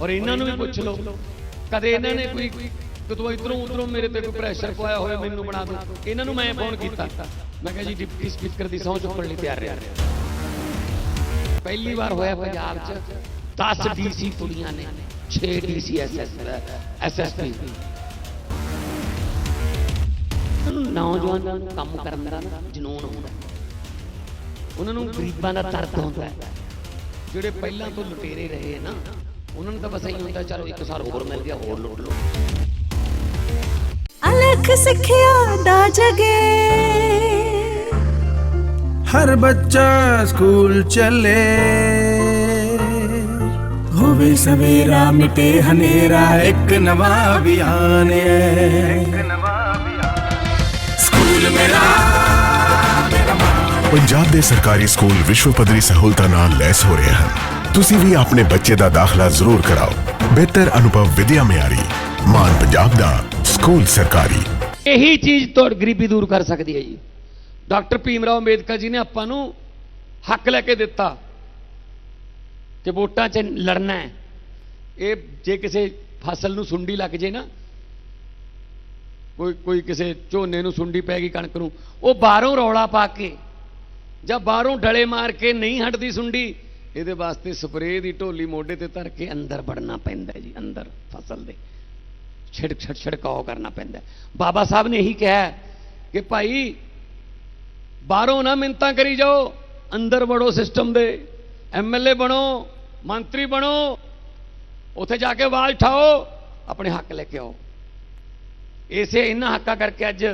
ਔਰ ਇਹਨਾਂ ਨੂੰ ਵੀ ਪੁੱਛ ਲਓ। ਕਦੇ ਇਹਨਾਂ ਨੇ ਕੋਈ ਕਿਤੋਂ ਇਧਰੋਂ ਉਧਰੋਂ ਮੇਰੇ ਤੇ ਕੋਈ ਪ੍ਰੈਸ਼ਰ ਪਾਇਆ ਹੋਇਆ ਮੈਨੂੰ ਬਣਾ ਦਿਓ। ਇਹਨਾਂ ਨੂੰ ਮੈਂ ਫੋਨ ਕੀਤਾ। ਮੈਂ ਕਿਹਾ ਜੀ ਡਿਪਟੀ ਸਪੀਕਰ ਦੀ ਸਹੁੰ ਚੁੱਕਣ ਲਈ ਤਿਆਰ ਰਿਹਾ। ਪਹਿਲੀ ਵਾਰ ਹੋਇਆ ਪੰਜਾਬ 'ਚ। 10 ਡੀਸੀ ਕੁੜੀਆਂ ਨੇ। 6 ਡੀਸੀ ਐਸਐਸ ਐਸਐਸਪੀ ਨੌਜਵਾਨਾਂ ਕੰਮ ਕਰਨ ਦਾ ਜਨੂਨ ਹੁੰਦਾ ਉਹਨਾਂ ਨੂੰ ਗਰੀਬਾਂ ਦਾ ਦਰਦ ਹੁੰਦਾ ਜਿਹੜੇ ਪਹਿਲਾਂ ਤੋਂ ਲੁਟੇਰੇ ਰਹੇ ਨਾ ਉਹਨਾਂ ਨੂੰ ਤਾਂ ਬਸ ਐਂ ਹੁੰਦਾ ਚਲੋ ਇੱਕ ਸਾਲ ਹੋਰ ਮਿਲ ਗਿਆ ਹੋਰ ਲੁੱਟ ਲਓ। ਅਲਖ ਸਿੱਖਿਆ ਦਾ ਜਗੇ। ਹਰ ਬੱਚਾ ਸਕੂਲ ਚੱਲੇ। ਹੋਵੇ ਸਵੇਰਾ ਮਿਟੇ ਹਨੇਰਾ ਇੱਕ ਨਵਾਂ ਅਭਿਆਨ ਹੈ। ਇੱਕ ਨਵਾਂ ਸਕੂਲ ਮੇਰਾ ਪੰਜਾਬ ਦੇ ਸਰਕਾਰੀ ਸਕੂਲ ਵਿਸ਼ਵ ਪੱਧਰੀ ਸਹੂਲਤਾਂ ਨਾਲ ਲੈਸ ਹੋ ਰਹੇ ਹਨ। ਤੁਸੀਂ ਵੀ ਆਪਣੇ ਬੱਚੇ ਦਾ ਦਾਖਲਾ ਜ਼ਰੂਰ ਕਰਾਓ। ਬਿਹਤਰ ਅਨੁਭਵ ਵਿਦਿਆ ਮਿਆਰੀ, ਮਾਨ ਪੰਜਾਬ ਦਾ ਸਕੂਲ ਸਰਕਾਰੀ। ਇਹੀ ਚੀਜ਼ ਤੋਂ ਗਰੀਬੀ ਦੂਰ ਕਰ ਸਕਦੀ ਹੈ ਜੀ। ਡਾਕਟਰ ਭੀਮ ਰਾਓ ਅੰਬੇਦਕਰ ਜੀ ਨੇ ਆਪਾਂ ਨੂੰ ਹੱਕ ਲੈ ਕੇ ਦਿੱਤਾ ਕਿ ਵੋਟਾਂ 'ਚ ਲੜਨਾ ਹੈ। ਇਹ ਜੇ ਕਿਸੇ ਫਸਲ ਨੂੰ ਸੁੰਡੀ ਲੱਗ ਜੇ ਨਾ, ਕੋਈ ਕੋਈ ਕਿਸੇ ਝੋਨੇ ਨੂੰ ਸੁੰਡੀ ਪੈ ਗਈ ਕਣਕ ਨੂੰ, ਉਹ ਬਾਹਰੋਂ ਰੌਲਾ ਪਾ ਕੇ ਜਾਂ ਬਾਹਰੋਂ ਡਲੇ ਮਾਰ ਕੇ ਨਹੀਂ ਹਟਦੀ ਸੁੰਡੀ ਇਹਦੇ ਵਾਸਤੇ ਸਪਰੇਅ ਦੀ ਢੋਲੀ ਮੋਢੇ ਤੇ ਧਰ ਕੇ ਅੰਦਰ ਵੜਨਾ ਪੈਂਦਾ ਜੀ, ਅੰਦਰ ਫਸਲ ਦੇ। ਛਿੜਕ, ਛਿੜ, ਛਿੜਕਾਓ ਕਰਨਾ ਪੈਂਦਾ ਬਾਬਾ ਸਾਹਿਬ ਨੇ ਇਹੀ ਕਿਹਾ ਕਿ ਭਾਈ, ਬਾਹਰੋਂ ਨਾ ਮਿੰਤਾਂ ਕਰੀ ਜਾਓ, ਅੰਦਰ ਵੜੋ ਸਿਸਟਮ ਦੇ। ਐਮਐਲਏ ਬਣੋ, ਮੰਤਰੀ ਬਣੋ, ਉੱਥੇ ਜਾ ਕੇ ਆਵਾਜ਼ ਉਠਾਓ, ਆਪਣੇ ਹੱਕ ਲੈ ਕੇ ਆਓ। ਇਸੇ ਇਹਨਾਂ ਹੱਕਾਂ ਕਰਕੇ ਅੱਜ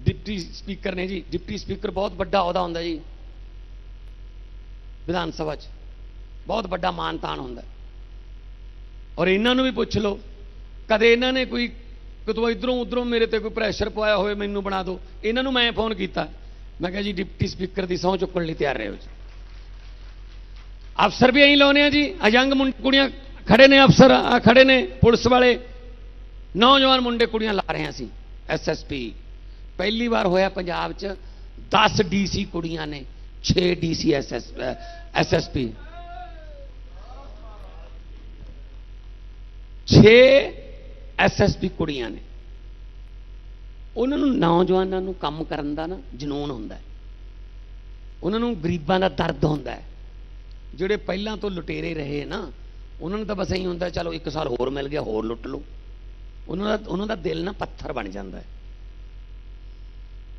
ਡਿਪਟੀ ਸਪੀਕਰ ਨੇ ਜੀ, ਡਿਪਟੀ ਸਪੀਕਰ ਬਹੁਤ ਵੱਡਾ ਅਹੁਦਾ ਹੁੰਦਾ ਜੀ। ਵਿਧਾਨ ਸਭਾ 'ਚ। ਬਹੁਤ ਵੱਡਾ ਮਾਨ ਤਾਣ ਹੁੰਦਾ। ਔਰ ਇਹਨਾਂ ਨੂੰ ਵੀ ਪੁੱਛ ਲਓ, ਕਦੇ ਇਹਨਾਂ ਨੇ ਕੋਈ ਕਿਤੋਂ ਇਧਰੋਂ ਉਧਰੋਂ ਮੇਰੇ ਤੇ ਕੋਈ ਪ੍ਰੈਸ਼ਰ ਪਵਾਇਆ ਹੋਵੇ, ਮੈਨੂੰ ਬਣਾ ਦਿਓ। ਇਹਨਾਂ ਨੂੰ ਮੈਂ ਫੋਨ ਕੀਤਾ। ਮੈਂ ਕਿਹਾ ਜੀ, ਡਿਪਟੀ ਸਪੀਕਰ ਦੀ ਸਹੁੰ ਚੁੱਕਣ ਲਈ ਤਿਆਰ ਰਹੋ ਜੀ। ਅਫਸਰ ਵੀ ਐਂ ਲਾਉਨੇ ਆ ਜੀ। ਅਯੰਗ ਮੁੰ- ਕੁੜੀਆਂ ਖੜੇ ਨੇ ਅਫਸਰ, ਆ ਖੜੇ ਨੇ ਪੁਲਿਸ ਵਾਲੇ। ਨੌਜਵਾਨ ਮੁੰਡੇ ਕੁੜੀਆਂ ਲਾ ਰਹੇ ਹਾਂ ਅਸੀਂ ਐਸਐਸਪੀ ਪਹਿਲੀ ਵਾਰ ਹੋਇਆ ਪੰਜਾਬ 'ਚ 10 ਡੀਸੀ ਕੁੜੀਆਂ ਨੇ। 6 ਡੀਸੀ ਐਸਐਸ ਐਸਐਸਪੀ। 6 ਐਸਐਸਪੀ ਕੁੜੀਆਂ ਨੇ। ਉਹਨਾਂ ਨੂੰ ਨੌਜਵਾਨਾਂ ਨੂੰ ਕੰਮ ਕਰਨ ਦਾ ਨਾ ਜਨੂਨ ਹੁੰਦਾ ਹੈ। ਉਹਨਾਂ ਨੂੰ ਗਰੀਬਾਂ ਦਾ ਦਰਦ ਹੁੰਦਾ ਹੈ। ਜਿਹੜੇ ਪਹਿਲਾਂ ਤੋਂ ਲੁਟੇਰੇ ਰਹੇ ਨਾ, ਉਹਨਾਂ ਨੂੰ ਤਾਂ ਬਸ ਇਹੀ ਹੁੰਦਾ, ਚਲੋ, ਇੱਕ ਸਾਲ ਹੋਰ ਮਿਲ ਗਿਆ, ਹੋਰ ਲੁੱਟ ਲਓ। ਉਹਨਾਂ ਦਾ ਉਹਨਾਂ ਦਾ ਦਿਲ ਨਾ ਪੱਥਰ ਬਣ ਜਾਂਦਾ ਹੈ।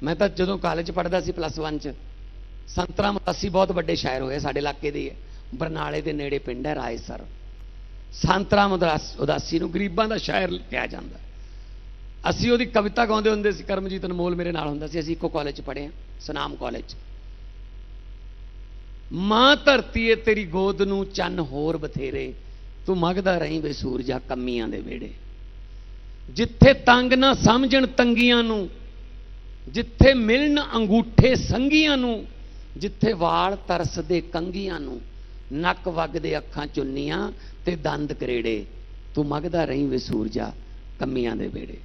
ਮੈਂ ਤਾਂ ਜਦੋਂ ਕਾਲਜ ਪੜ੍ਹਦਾ ਸੀ ਪਲੱਸ 1 ਚ ਸੰਤਰਾ ਮਤਾਸੀ ਬਹੁਤ ਵੱਡੇ ਸ਼ਾਇਰ ਹੋਏ ਸਾਡੇ ਇਲਾਕੇ ਦੇ ਹੈ। ਬਰਨਾਲੇ ਦੇ ਨੇੜੇ ਪਿੰਡ ਹੈ ਰਾਏਸਰ। ਸੰਤਰਾ ਉਦਾਸ ਉਦਾਸੀ ਨੂੰ ਗਰੀਬਾਂ ਦਾ ਸ਼ਾਇਰ ਕਿਹਾ ਜਾਂਦਾ। ਅਸੀਂ ਉਹਦੀ ਕਵਿਤਾ ਗਾਉਂਦੇ ਹੁੰਦੇ ਸੀ, ਕਰਮਜੀਤ ਅਨਮੋਲ ਮੇਰੇ ਨਾਲ ਹੁੰਦਾ ਸੀ, ਅਸੀਂ ਇੱਕੋ ਕਾਲਜ 'ਚ ਪੜ੍ਹੇ ਹਾਂ ਸਨਾਮ ਕਾਲਜ 'ਚ। ਮਾਂ ਧਰਤੀ ਏ ਤੇਰੀ ਗੋਦ ਨੂੰ ਚੰਨ ਹੋਰ ਬਥੇਰੇ, ਤੂੰ ਮੰਗਦਾ ਰਹੀਂ ਵੇ ਸੂਰਜਾ ਕੰਮੀਆਂ ਦੇ ਵੇੜੇ ਜਿੱਥੇ ਤੰਗ ਨਾ ਸਮਝਣ ਤੰਗੀਆਂ ਨੂੰ, ਜਿੱਥੇ ਮਿਲਣ ਅੰਗੂਠੇ ਸੰਗੀਆਂ ਨੂੰ ਜਿੱਥੇ ਵਾਲ ਤਰਸਦੇ ਕੰਗੀਆਂ ਨੂੰ, ਨੱਕ ਵਗਦੇ ਅੱਖਾਂ ਚੁੰਨੀਆਂ ਤੇ ਦੰਦ ਕਰੇੜੇ, ਤੂੰ ਮੰਗਦਾ ਰਹੀਂ ਵੇ ਸੂਰਜਾ ਕੰਮੀਆਂ ਦੇ ਵੇੜੇ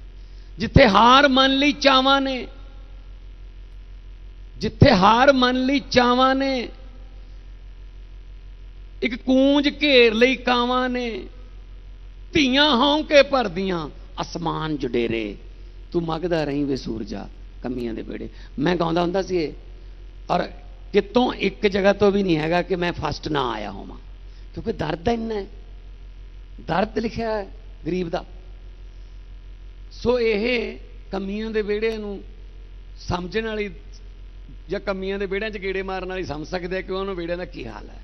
ਜਿੱਥੇ ਹਾਰ ਮੰਨ ਲਈ ਚਾਵਾਂ ਨੇ, ਜਿੱਥੇ ਹਾਰ ਮੰਨ ਲਈ ਚਾਵਾਂ ਨੇ, ਇੱਕ ਕੂੰਜ ਘੇਰ ਲਈ ਕਾਵਾਂ ਨੇ, ਧੀਆਂ ਹੌਂਕੇ ਭਰਦੀਆਂ ਅਸਮਾਨ ਜੁਡੇਰੇ, ਤੂੰ ਮਗਦਾ ਰਹੀਂ ਵੇ ਸੂਰਜਾ ਕਮੀਆਂ ਦੇ ਬੇੜੇ ਮੈਂ ਗਾਉਂਦਾ ਹੁੰਦਾ ਸੀ ਇਹ, ਔਰ ਕਿਤੋਂ ਇੱਕ ਜਗ੍ਹਾ ਤੋਂ ਵੀ ਨਹੀਂ ਹੈਗਾ ਕਿ ਮੈਂ ਫਸਟ ਨਾ ਆਇਆ ਹੋਵਾਂ। ਕਿਉਂਕਿ ਦਰਦ ਇੰਨਾ ਹੈ। ਦਰਦ ਲਿਖਿਆ ਹੈ ਗਰੀਬ ਦਾ। ਸੋ ਇਹ ਕਮੀਆਂ ਦੇ ਵਿਹੜੇ ਨੂੰ ਸਮਝਣ ਵਾਲੀ ਜਾਂ ਕਮੀਆਂ ਦੇ ਵਿਹੜਿਆਂ 'ਚ ਗੇੜੇ ਮਾਰਨ ਵਾਲੀ ਸਮਝ ਸਕਦੇ ਆ ਕਿ ਉਹਨਾਂ ਵਿਹੜਿਆਂ ਦਾ ਕੀ ਹਾਲ ਹੈ।